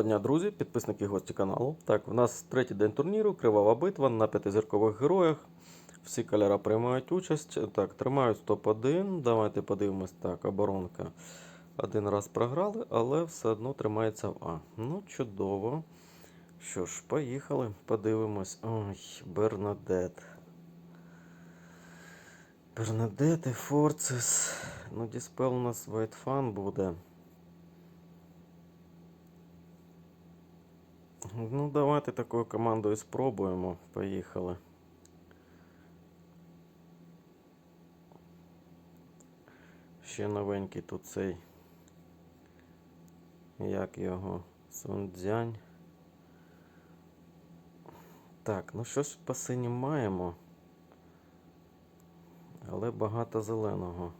Доброго дня, друзі, підписники гості каналу. Так, у нас третій день турніру, кривава битва на п'ятизіркових героях. Всі кольори приймають участь. Так, тримають топ-1. Давайте подивимось. Так, оборонка. Один раз програли, але все одно тримається в А. Ну, чудово. Що ж, поїхали, подивимось. Ой, Бернадет. Бернадет і Форцес. Ну, Діспел у нас Вайтфан буде. Ну, давайте такою командою спробуємо. Поїхали. Ще новенький тут цей. Як його? Сундзянь. Так, ну що ж по синім маємо. Але багато зеленого.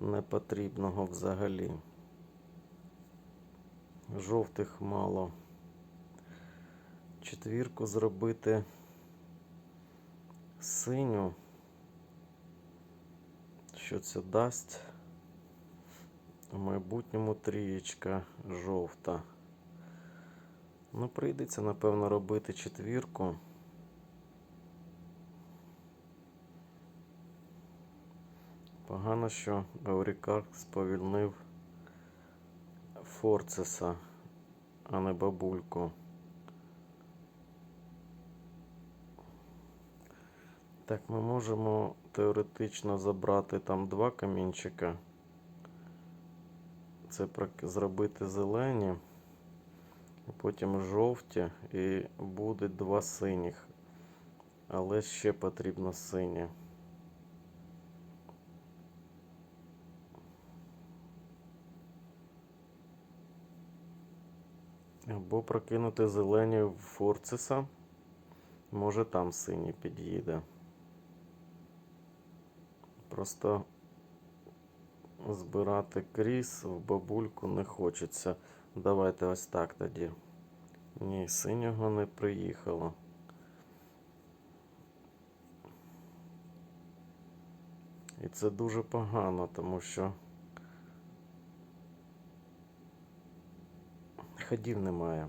Непотрібного взагалі. Жовтих мало четвірку зробити синю. Що це дасть? У майбутньому трієчка жовта. Ну, прийдеться, напевно, робити четвірку. Погано, що Аурікар сповільнив Форцеса, а не бабульку. Так, ми можемо теоретично забрати там два камінчика. Це зробити зелені, потім жовті і буде два синіх. Але ще потрібно сині. Або прокинути зелені в Форцеса. Може там синій під'їде. Просто збирати кріс в бабульку не хочеться. Давайте ось так тоді. Ні, синього не приїхало. І це дуже погано, тому що ходів немає.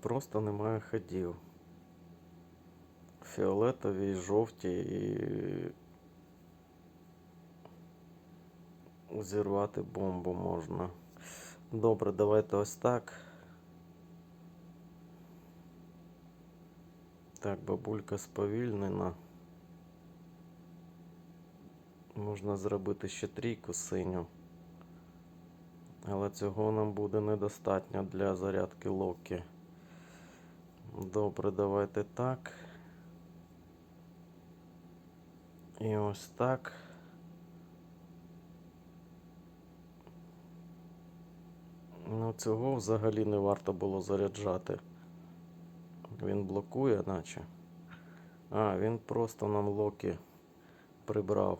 Просто немає ходів фіолетові, жовті і зірвати бомбу можна. Добре, давайте ось так. Так, бабулька сповільнена. Можна зробити ще трійку синю. Але цього нам буде недостатньо для зарядки локі. Добре, давайте так. І ось так. Ну, цього взагалі не варто було заряджати. Він блокує, наче. А, він просто нам локі прибрав.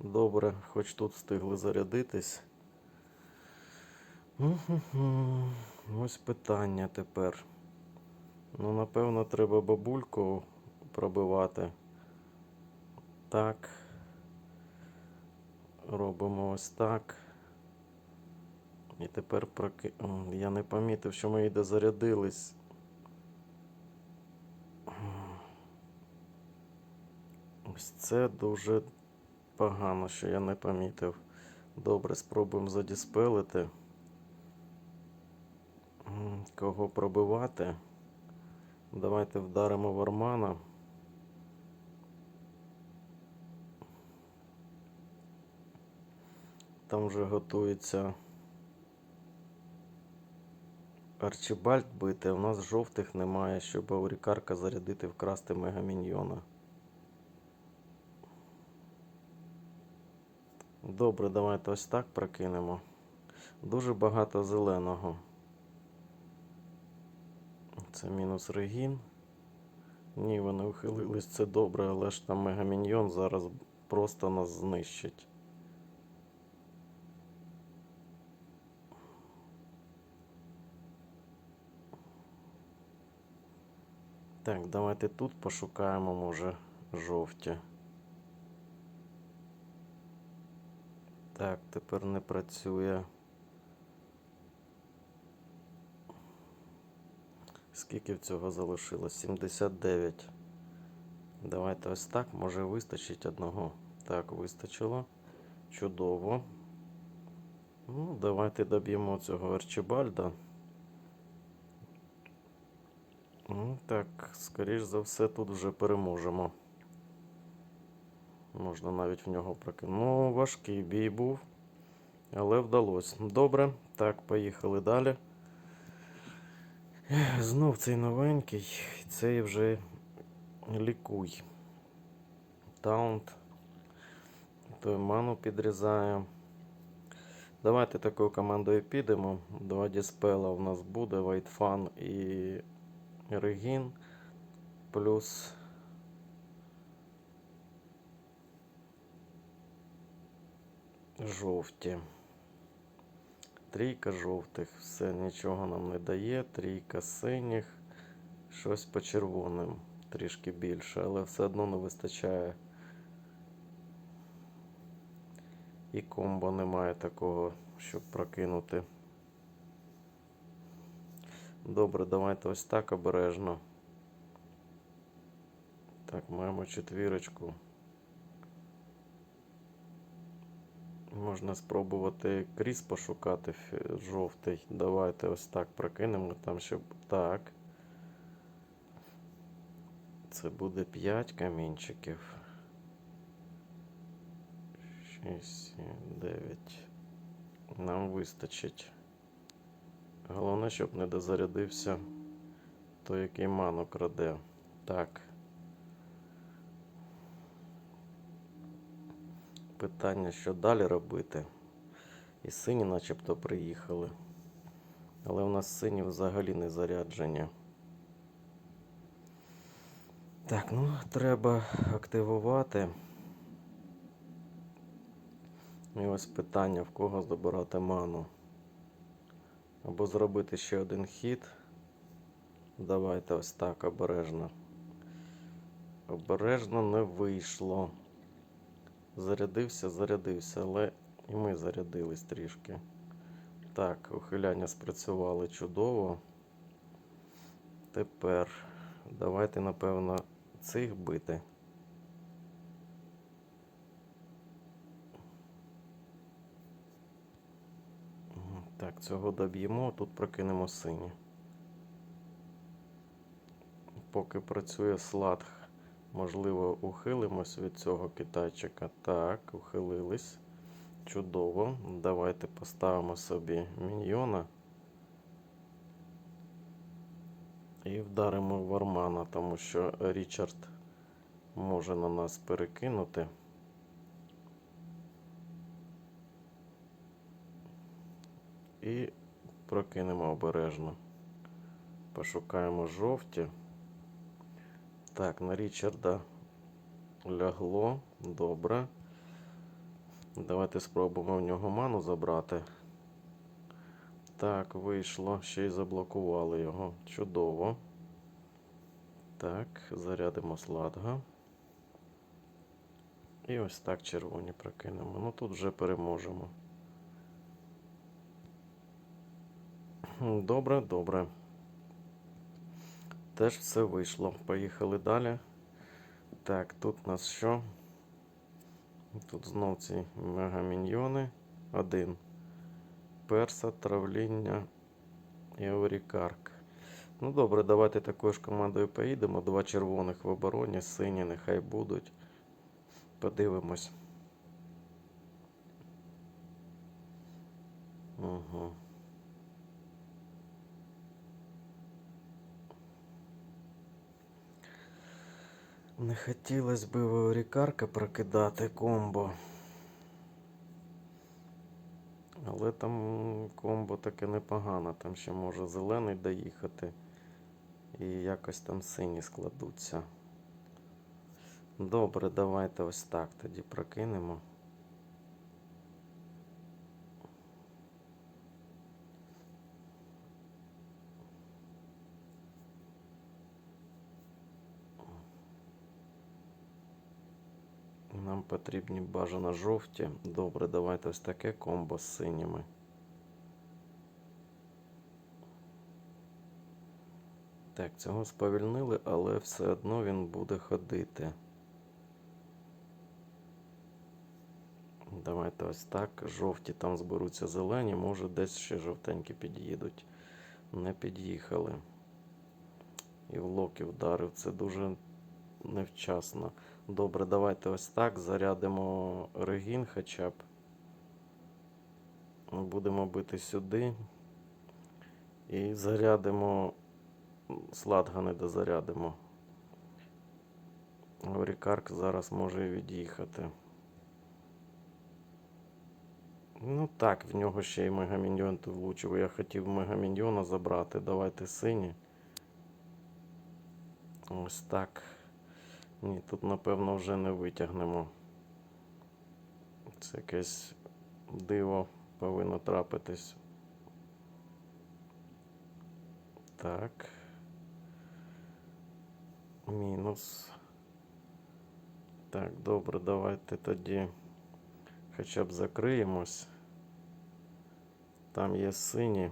Добре, хоч тут встигли зарядитись. Ось питання тепер. Ну, напевно, треба бабульку пробивати. Так. Робимо ось так. І тепер проки... Я не помітив, що ми і дозарядились. Ось це дуже погано, що я не помітив. Добре, спробуємо задіспелити. Кого пробивати? Давайте вдаримо Вармана. Там вже готується Арчибальд бити. У нас жовтих немає, щоб аурікарка зарядити вкрасти мегаміньйона. Добре, давайте ось так прокинемо. Дуже багато зеленого. Це мінус регін. Ні, вони ухилились, це добре, але ж там мегаміньйон зараз просто нас знищить. Так, давайте тут пошукаємо, може, жовті. Так, тепер не працює. Скільки в цього залишилось? 79. Давайте ось так. Може вистачить одного. Так, вистачило. Чудово. Ну, Давайте доб'ємо цього Арчибальда. Ну, так, скоріш за все, тут вже переможемо. Можна навіть в нього прокинути. Ну, важкий бій був, але вдалося. Добре, так, поїхали далі. Знов цей новенький, цей вже лікуй. Таунт. Той ману підрізає. Давайте такою командою підемо. Два діспела у нас буде, Вайтфан і Регін. Плюс жовті. Трійка жовтих, все нічого нам не дає. Трійка синіх, щось по червоним трішки більше, але все одно не вистачає. І комбо немає такого, щоб прокинути. Добре, давайте ось так обережно. Так, маємо четвірочку. Можна спробувати кріс пошукати жовтий. Давайте ось так прокинемо там, щоб. Так. Це буде 5 камінчиків. 6, 9. Нам вистачить. Головне, щоб не дозарядився той, який ману краде. Так. Питання, що далі робити. І сині начебто приїхали. Але у нас сині взагалі не заряджені. Так, ну треба активувати. І ось питання, в кого забирати ману. Або зробити ще один хід. Давайте ось так обережно. Обережно не вийшло. Зарядився, зарядився, але і ми зарядились трішки. Так, ухиляння спрацювали чудово. Тепер давайте, напевно, цих бити. Так, цього доб'ємо, тут прокинемо сині. Поки працює сладх, можливо, ухилимось від цього китайчика. Так, ухилились. Чудово. Давайте поставимо собі міньйона. І вдаримо Вармана, тому що Річард може на нас перекинути. І прокинемо обережно. Пошукаємо жовті. Так, на Річарда лягло. Добре. Давайте спробуємо в нього ману забрати. Так, вийшло. Ще й заблокували його. Чудово. Так, зарядимо сладга. І ось так червоні прокинемо. Ну тут вже переможемо. Добре, добре. Теж все вийшло. Поїхали далі. Так, тут у нас що? Тут знов ці мегаміньйони. Один. Перса, травління і Аурікарк. Ну добре, давайте такою ж командою поїдемо. Два червоних в обороні, сині нехай будуть. Подивимось. Угу. Не хотілося б в Аурікарка прокидати комбо. Але там комбо таке непогано, там ще може зелений доїхати. І якось там сині складуться. Добре, давайте ось так тоді прокинемо. Нам потрібні бажано жовті. Добре, давайте ось таке комбо з синіми. Так, цього сповільнили, але все одно він буде ходити. Давайте ось так. Жовті там зберуться зелені, може десь ще жовтенькі під'їдуть. Не під'їхали. І в локі вдарив. Це дуже невчасно. Добре, давайте ось так. Зарядимо регін хоча б. Будемо бити сюди. І зарядимо. Сладга не дозарядимо. Орікарк зараз може від'їхати. Ну так, в нього ще й мегаміньйон влучив. Я хотів мегаміньйона забрати. Давайте сині. Ось так. Ні, тут напевно вже не витягнемо. Це якесь диво повинно трапитись. Так. Мінус. Так, добре, давайте тоді хоча б закриємось. Там є сині.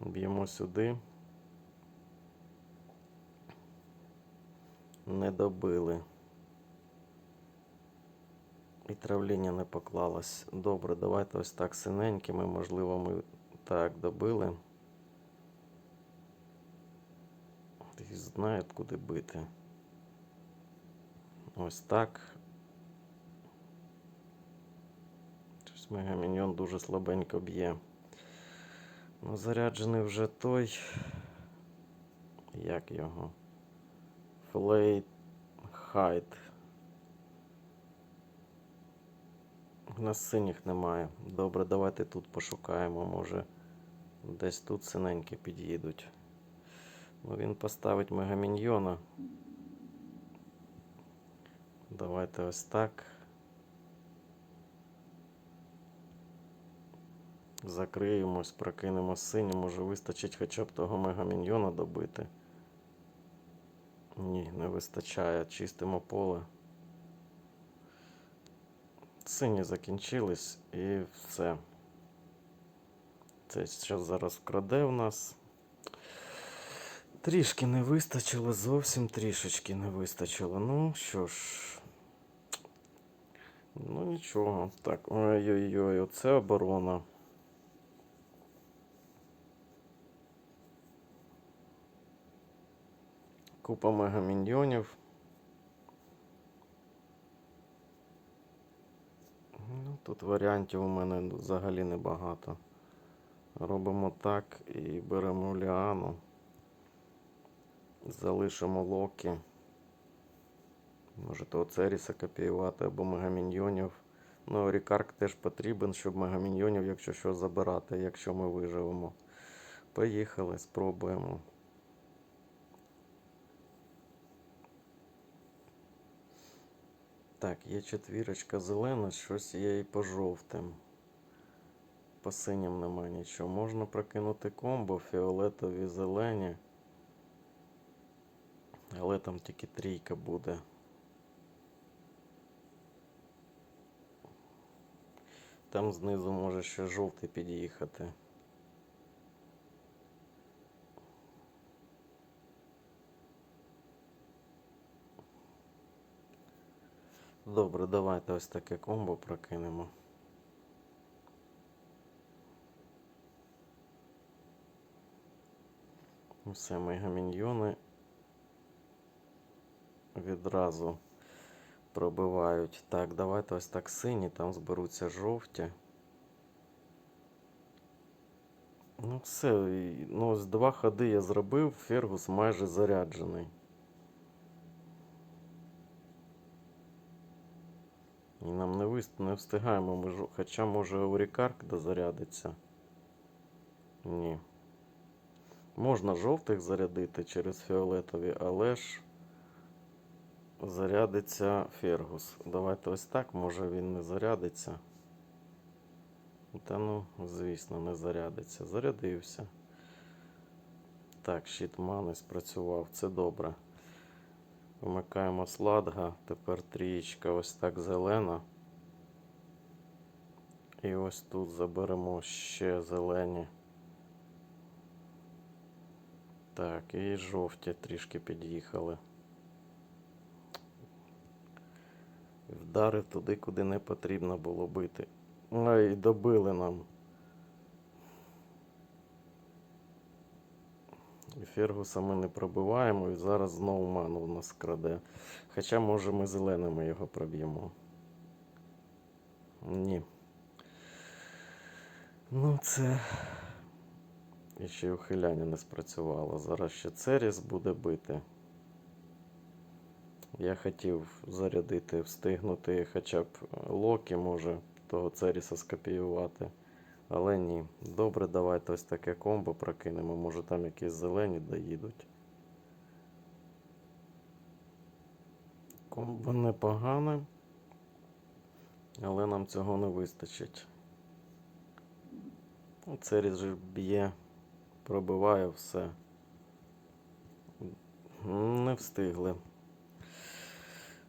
Б'ємо сюди. Не добили. І травління не поклалось. Добре, давайте ось так синенькими. Можливо, ми так добили. І знає, куди бити. Ось так. Щось мегаміньон дуже слабенько б'є. Ну, заряджений вже той. Як його? Флейт Хайт. У нас синіх немає. Добре, давайте тут пошукаємо. Може десь тут синенькі під'їдуть. Ну, він поставить мегаміньйона. Давайте ось так. Закриємось, прокинемо сині. Може вистачить хоча б того мегаміньйона добити. Ні, не вистачає. Чистимо поле. Сині закінчились і все. Це що зараз вкраде в нас. Трішки не вистачило, зовсім трішечки не вистачило. Ну що ж. Ну нічого. Так, ой-ой-ой, оце оборона. Купа мегаміньйонів. Ну, тут варіантів у мене взагалі небагато. Робимо так і беремо ліану. Залишимо локі. Може того Церіса копіювати або мегаміньйонів. Ну, Рікарк теж потрібен, щоб мегаміньйонів, якщо що, забирати, якщо ми виживемо. Поїхали, спробуємо. Так, є четвірочка зелена, щось є і по жовтим. По синім нема нічого. Можна прокинути комбо, фіолетові зелені. Але там тільки трійка буде. Там знизу може ще жовтий під'їхати. Добре, давайте ось таке комбо прокинемо. Все, мегаміньйони відразу пробивають. Так, давайте ось так сині, там зберуться жовті. Ну, все, ну ось два ходи я зробив, Фергус майже заряджений. І нам не, вист... не встигаємо, ми хоча може Орікарк дозарядиться. Ні. Можна жовтих зарядити через фіолетові, але ж зарядиться Фергус. Давайте ось так, може він не зарядиться. Та ну, звісно, не зарядиться. Зарядився. Так, щит мани спрацював, це добре. Вмикаємо сладга, тепер трієчка ось так зелена. І ось тут заберемо ще зелені. Так, і жовті трішки під'їхали. Вдарив туди, куди не потрібно було бити. Ай, добили нам. Фергуса ми не пробиваємо, і зараз знову ману в нас краде. Хоча, може, ми зеленими його проб'ємо. Ні. Ну, це. І ще й ухиляння не спрацювало. Зараз ще Церіс буде бити. Я хотів зарядити, встигнути хоча б Локі, може, того Церіса скопіювати. Але ні. Добре, давайте ось таке комбо прокинемо. Може там якісь зелені доїдуть. Комбо непогане. Але нам цього не вистачить. Ну, Церіс б'є, пробиває все. Не встигли.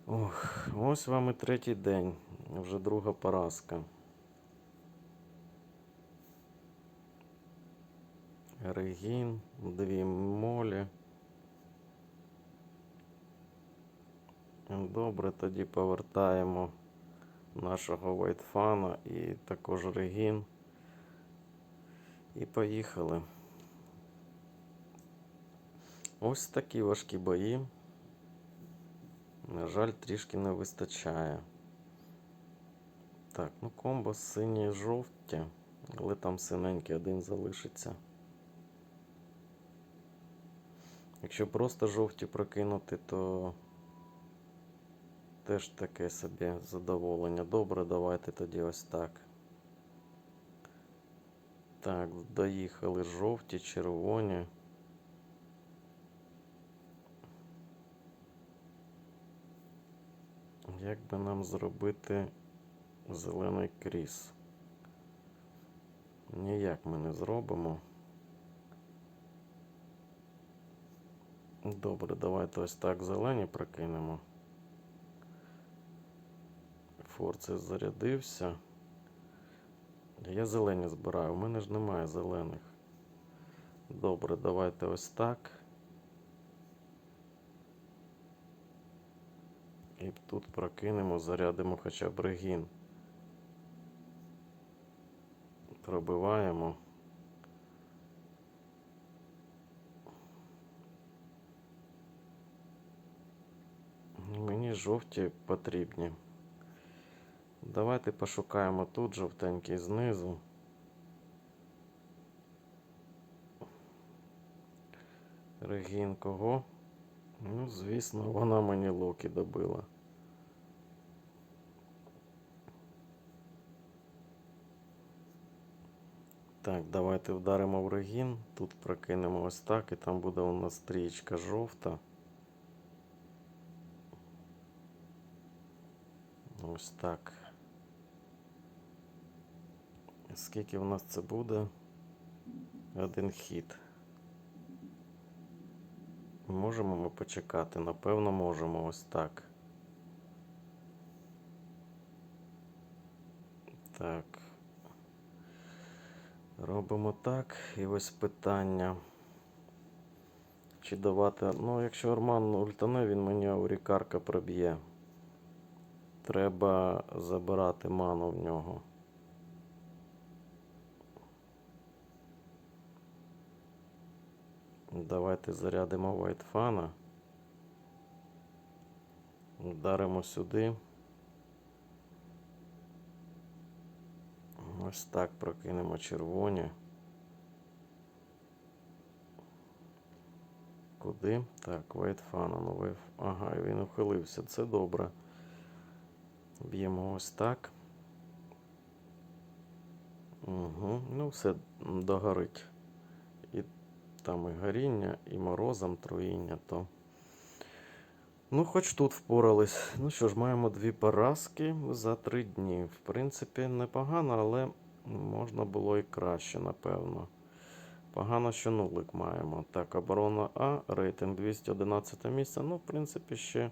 Ох, ось вам і третій день. Вже друга поразка. Регін, дві молі. Добре, тоді повертаємо нашого Вайтфана і також Регін. І поїхали. Ось такі важкі бої. На жаль, трішки не вистачає. Так, ну комбо сині жовті, але там синенький один залишиться. Якщо просто жовті прокинути, то теж таке собі задоволення. Добре, давайте тоді ось так. Так, доїхали жовті, червоні. Як би нам зробити зелений кріс? Ніяк ми не зробимо. Добре, давайте ось так зелені прокинемо. Форце зарядився. Я зелені збираю, у мене ж немає зелених. Добре, давайте ось так. І тут прокинемо, зарядимо хоча б регін. Пробиваємо. Мені жовті потрібні. Давайте пошукаємо тут жовтенький знизу. Регін кого? Ну, звісно, вона мені локі добила. Так, давайте вдаримо в регін. Тут прокинемо ось так, і там буде у нас стрічка жовта. Ось так. Скільки в нас це буде? Один хід. Можемо ми почекати? Напевно, можемо ось так. Так. Робимо так. І ось питання. Чи давати. Ну, якщо Арман ультане, він мені аурікарка проб'є. Треба забирати ману в нього. Давайте зарядимо Вайтфана. Вдаримо сюди. Ось так прокинемо червоні. Куди? Так, Вайтфана. Ну, ви... Ага, він ухилився. Це добре. Б'ємо ось так. Угу. Ну, все догорить. І там і горіння, і морозом труїння, то. Ну, хоч тут впорались. Ну що ж, маємо дві поразки за три дні. В принципі, непогано, але можна було і краще, напевно. Погано, що нулик маємо. Так, оборона А, рейтинг 211 місце. Ну, в принципі, ще